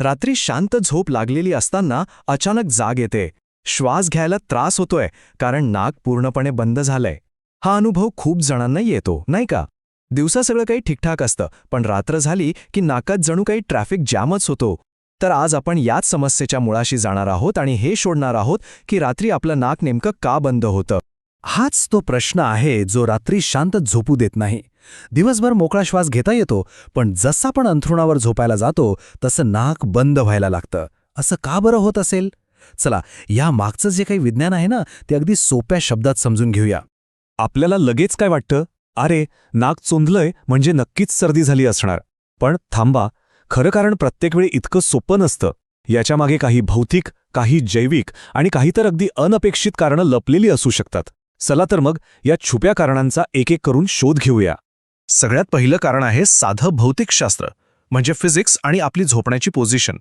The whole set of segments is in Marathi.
रात्री शांत झोप लागलेली असताना अचानक जाग येते. श्वास घ्यायला त्रास होतोय कारण नाक पूर्णपणे बंद झालंय. हा अनुभव खूप जणांना येतो नाही का? दिवसा सगळं काही ठीकठाक असतं पण रात्र झाली की नाकात जणू काही ट्रॅफिक जॅमच होतो. तर आज आपण याच समस्येच्या मुळाशी जाणार आहोत आणि हे शोधणार आहोत की रात्री आपलं नाक नेमकं का बंद होतं. हाच तो प्रश्न आहे जो रात्री शांत झोपू देत नाही. दिवसभर मोकळा श्वास घेता येतो पण जसा पण अंथरुणावर झोपायला जातो तसं नाक बंद व्हायला लागतं. असं का बरं होत असेल? चला या मागचं जे काही विज्ञान आहे ना ते अगदी सोप्या शब्दात समजून घेऊया. आपल्याला लगेच काय वाटतं? अरे नाक चोंदलंय म्हणजे नक्कीच सर्दी झाली असणार. पण थांबा खरं कारण प्रत्येक वेळी इतकं सोपं नसतं. याच्यामागे काही भौतिक काही जैविक आणि काही तर अगदी अनपेक्षित कारणं लपलेली असू शकतात. चला तर मग या छुप्या कारणांचा एक एक करून शोध घेऊया. सगळ्यात पहिलं कारण आहे साधं भौतिकशास्त्र म्हणजे फिजिक्स आणि आपली झोपण्याची पोझिशन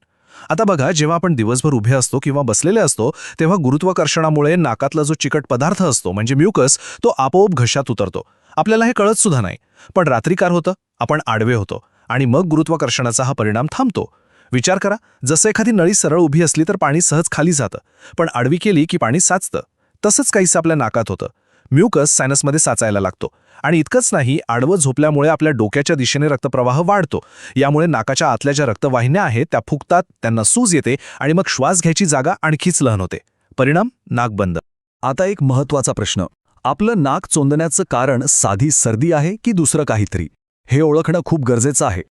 आता बघा जेव्हा आपण दिवसभर उभे असतो किंवा बसलेले असतो तेव्हा गुरुत्वाकर्षणामुळे नाकातला जो चिकट पदार्थ असतो म्हणजे म्युकस तो आपोआप घशात उतरतो. आपल्याला हे कळत सुद्धा नाही. पण रात्री कार होतं आपण आडवे होतो आणि मग गुरुत्वाकर्षणाचा हा परिणाम थांबतो. विचार करा जसं एखादी नळी सरळ उभी असली तर पाणी सहज खाली जातं पण आडवी केली की पाणी साचतं. तसंच काहीसं आपल्या नाकात होतं. म्युकस सायनसमध्ये साचायला लागतो. आणि इतकंच नाही आडवं झोपल्यामुळे आपल्या डोक्याच्या दिशेने रक्तप्रवाह वाढतो. यामुळे नाकाच्या आतल्या ज्या रक्तवाहिन्या आहेत त्या फुकतात त्यांना सूज येते आणि मग श्वास घ्यायची जागा आणखीच लहान होते. परिणाम? नाक बंद. आता एक महत्त्वाचा प्रश्न. आपलं नाक चोंदण्याचं कारण साधी सर्दी आहे की दुसरं काहीतरी? हे ओळखणं खूप गरजेचं आहे.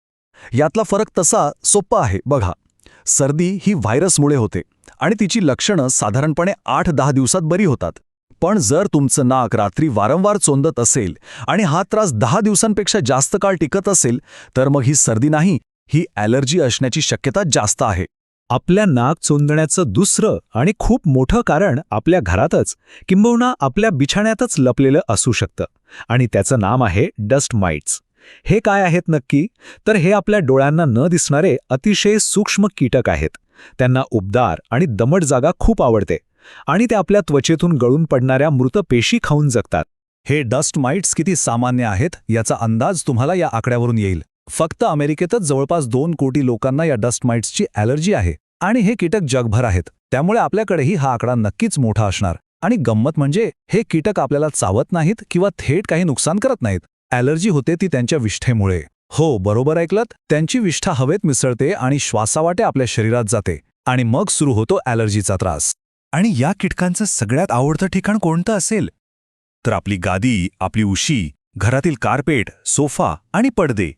यातला फरक तसा सोप्पा आहे बघा. सर्दी ही व्हायरसमुळे होते आणि तिची लक्षणं साधारणपणे आठ दहा दिवसात बरी होतात. पण जर तुमचं नाक रात्री वारंवार चोंदत असेल आणि हा त्रास दहा दिवसांपेक्षा जास्त काळ टिकत असेल तर मग ही सर्दी नाही ही ॲलर्जी असण्याची शक्यता जास्त आहे. आपल्या नाक चोंदण्याचं दुसरं आणि खूप मोठं कारण आपल्या घरातच किंबहुना आपल्या बिछाण्यातच लपलेलं असू शकतं. आणि त्याचं नाम आहे डस्ट माइट्स. हे काय आहेत नक्की? तर हे आपल्या डोळ्यांना न दिसणारे अतिशय सूक्ष्म कीटक आहेत. त्यांना उबदार आणि दमट जागा खूप आवडते. आणि ते आपल्या त्वचेतून गळून पडणाऱ्या मृत पेशी खाऊन जगतात. हे डस्ट माइट्स किती सामान्य आहेत याचा अंदाज तुम्हाला या आकड्यावरून येईल. फक्त अमेरिकेतच जवळपास दोन कोटी लोकांना या डस्ट माइट्सची ॲलर्जी आहे आणि हे कीटक जगभर आहेत. त्यामुळे आपल्याकडेही हा आकडा नक्कीच मोठा असणार. आणि गंमत म्हणजे हे कीटक आपल्याला चावत नाहीत किंवा थेट काही नुकसान करत नाहीत. ॲलर्जी होते ती त्यांच्या विष्ठेमुळे. हो बरोबर ऐकलत? त्यांची विष्ठा हवेत मिसळते आणि श्वासावाटे आपल्या शरीरात जाते आणि मग सुरू होतो ॲलर्जीचा त्रास. आणि या कीटकांचं सगळ्यात आवडतं ठिकाण कोणतं असेल? तर आपली गादी आपली उशी घरातील कार्पेट सोफा आणि पडदे.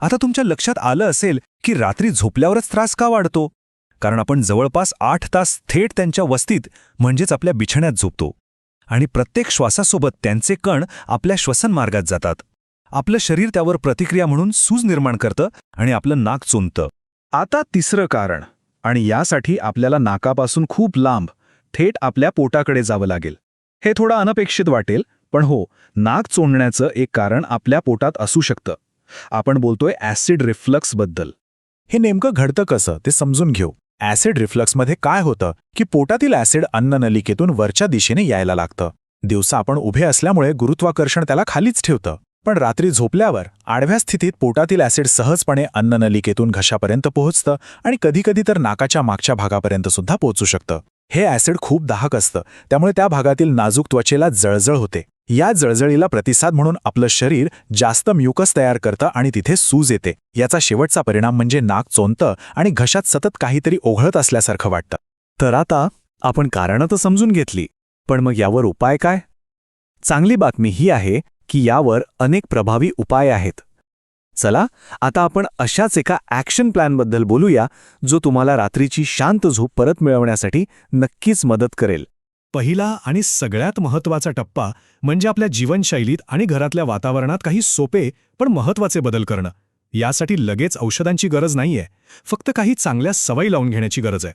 आता तुमच्या लक्षात आलं असेल की रात्री झोपल्यावरच त्रास का वाढतो? कारण आपण जवळपास आठ तास थेट त्यांच्या वस्तीत म्हणजेच आपल्या बिछण्यात झोपतो. आणि प्रत्येक श्वासासोबत त्यांचे कण आपल्या श्वसनमार्गात जातात. आपलं शरीर त्यावर प्रतिक्रिया म्हणून सूज निर्माण करतं आणि आपलं नाक चोंदतं. आता तिसरं कारण आणि यासाठी आपल्याला नाकापासून खूप लांब थेट आपल्या पोटाकडे जावं लागेल. हे थोडं अनपेक्षित वाटेल पण हो नाक चोंडण्याचं एक कारण आपल्या पोटात असू शकतं. आपण बोलतोय ॲसिड रिफ्लक्सबद्दल. हे नेमकं घडतं कसं ते समजून घेऊ. ॲसिड रिफ्लक्समध्ये काय होतं की पोटातील ॲसिड अन्ननलिकेतून वरच्या दिशेने यायला लागतं. दिवसा आपण उभे असल्यामुळे गुरुत्वाकर्षण त्याला खालीच ठेवतं. पण रात्री झोपल्यावर आडव्या स्थितीत पोटातील ॲसिड सहजपणे अन्ननलिकेतून घशापर्यंत पोहोचतं आणि कधीकधी तर नाकाच्या मागच्या भागापर्यंत सुद्धा पोहोचू शकतं. हे ॲसिड खूप दाहक असतं. त्यामुळे त्या भागातील नाजूक त्वचेला जळजळ होते. या जळजळीला प्रतिसाद म्हणून आपलं शरीर जास्त म्युकस तयार करतं आणि तिथे सूज येते. याचा शेवटचा परिणाम म्हणजे नाक चोंदतं आणि घशात सतत काहीतरी ओघळत असल्यासारखं वाटतं. तर आता आपण कारणं तर समजून घेतली पण मग यावर उपाय काय? चांगली बातमी ही आहे की यावर अनेक प्रभावी उपाय आहेत. चला आता आपण अशाच एका ॲक्शन प्लॅनबद्दल बोलूया जो तुम्हाला रात्रीची शांत झोप परत मिळवण्यासाठी नक्कीच मदत करेल. पहिला आणि सगळ्यात महत्त्वाचा टप्पा म्हणजे आपल्या जीवनशैलीत आणि घरातल्या वातावरणात काही सोपे पण महत्त्वाचे बदल करणं. यासाठी लगेच औषधांची गरज नाहीये फक्त काही चांगल्या सवयी लावून घेण्याची गरज आहे.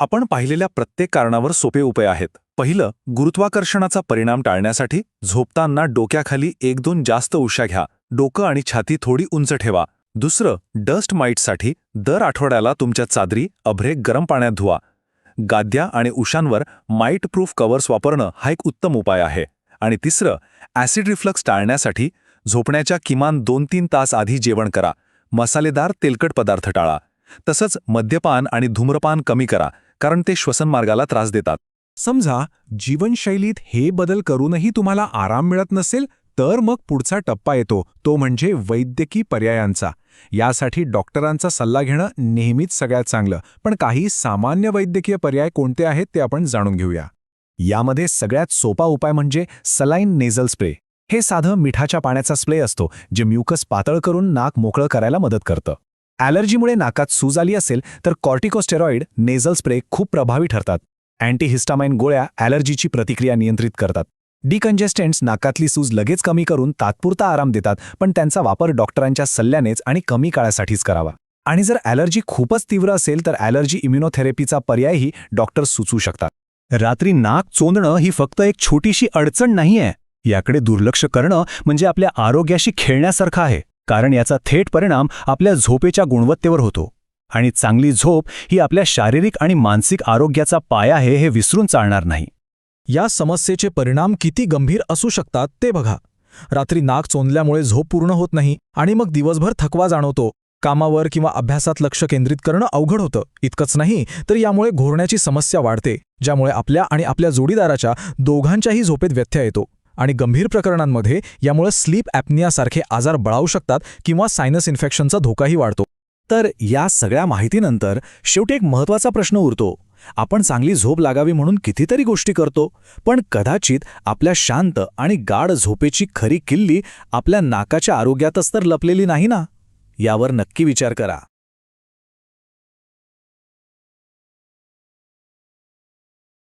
आपण पाहिलेल्या प्रत्येक कारणावर सोपे उपाय आहेत. पहिलं गुरुत्वाकर्षणाचा परिणाम टाळण्यासाठी झोपताना डोक्याखाली एक दोन जास्त उशा घ्या. डोकं आणि छाती थोडी उंच ठेवा. दुसरं डस्ट माईटसाठी दर आठवड्याला तुमच्या चादरी अभ्रेक गरम पाण्यात धुवा. गाद्या आणि उशांवर माईट प्रूफ कव्हर्स वापरणं हा एक उत्तम उपाय आहे. आणि तिसरं ॲसिड रिफ्लक्स टाळण्यासाठी झोपण्याच्या किमान दोन तीन तास आधी जेवण करा. मसालेदार तेलकट पदार्थ टाळा. तसंच मद्यपान आणि धूम्रपान कमी करा कारण ते श्वसनमार्गाला त्रास देतात. समजा जीवनशैलीत हे बदल करूनही तुम्हाला आराम मिळत नसेल तर मग पुढचा टप्पा येतो तो म्हणजे वैद्यकी पर्यायांचा. यासाठी डॉक्टरांचा सल्ला घेणं नेहमीच सगळ्यात चांगलं. पण काही सामान्य वैद्यकीय पर्याय कोणते आहेत ते आपण जाणून घेऊया. यामध्ये सगळ्यात सोपा उपाय म्हणजे सलाईन नेझल स्प्रे. हे साधं मिठाच्या पाण्याचा स्प्रे असतो जे म्युकस पातळ करून नाक मोकळं करायला मदत करतं. ॲलर्जीमुळे नाकात सूज आली असेल तर कॉर्टिकोस्टेरॉइड नेझल स्प्रे खूप प्रभावी ठरतात. अँटीहिस्टामाइन गोळ्या ॲलर्जीची प्रतिक्रिया नियंत्रित करतात. डिकंजेस्टंट्स नाकातली सूज लगेच कमी करून तात्पुरता आराम देतात पण त्यांचा वापर डॉक्टरांच्या सल्ल्यानेच आणि कमी काळासाठीच करावा. आणि जर ॲलर्जी खूपच तीव्र असेल तर ॲलर्जी इम्युनोथेरपीचा पर्यायही डॉक्टर सुचवू शकतात. रात्री नाक चोंदणं ही फक्त एक छोटीशी अडचण नाहीये. याकडे दुर्लक्ष करणं म्हणजे आपल्या आरोग्याशी खेळण्यासारखं आहे कारण याचा थेट परिणाम आपल्या झोपेच्या गुणवत्तेवर होतो. आणि चांगली झोप ही आपल्या शारीरिक आणि मानसिक आरोग्याचा पाया आहे हे विसरून चालणार नाही. या समस्येचे परिणाम किती गंभीर असू शकतात ते बघा. रात्री नाक चोंदल्यामुळे झोप पूर्ण होत नाही आणि मग दिवसभर थकवा जाणवतो. कामावर किंवा अभ्यासात लक्ष केंद्रित करणं अवघड होतं. इतकंच नाही तर यामुळे घोरण्याची समस्या वाढते ज्यामुळे आपल्या आणि आपल्या जोडीदाराच्या दोघांच्याही झोपेत व्यत्यय येतो. आणि गंभीर प्रकरणांमध्ये यामुळे स्लीप ॲपनियासारखे आजार बळावू शकतात किंवा सायनस इन्फेक्शनचा धोकाही वाढतो. तर या सगळ्या माहितीनंतर शेवटी एक महत्त्वाचा प्रश्न उरतो. आपण चांगली झोप लागावी म्हणून कितीतरी गोष्टी करतो पण कदाचित आपल्या शांत आणि गाढ झोपेची खरी किल्ली आपल्या नाकाच्या आरोग्यातच तर लपलेली नाही ना? यावर नक्की विचार करा.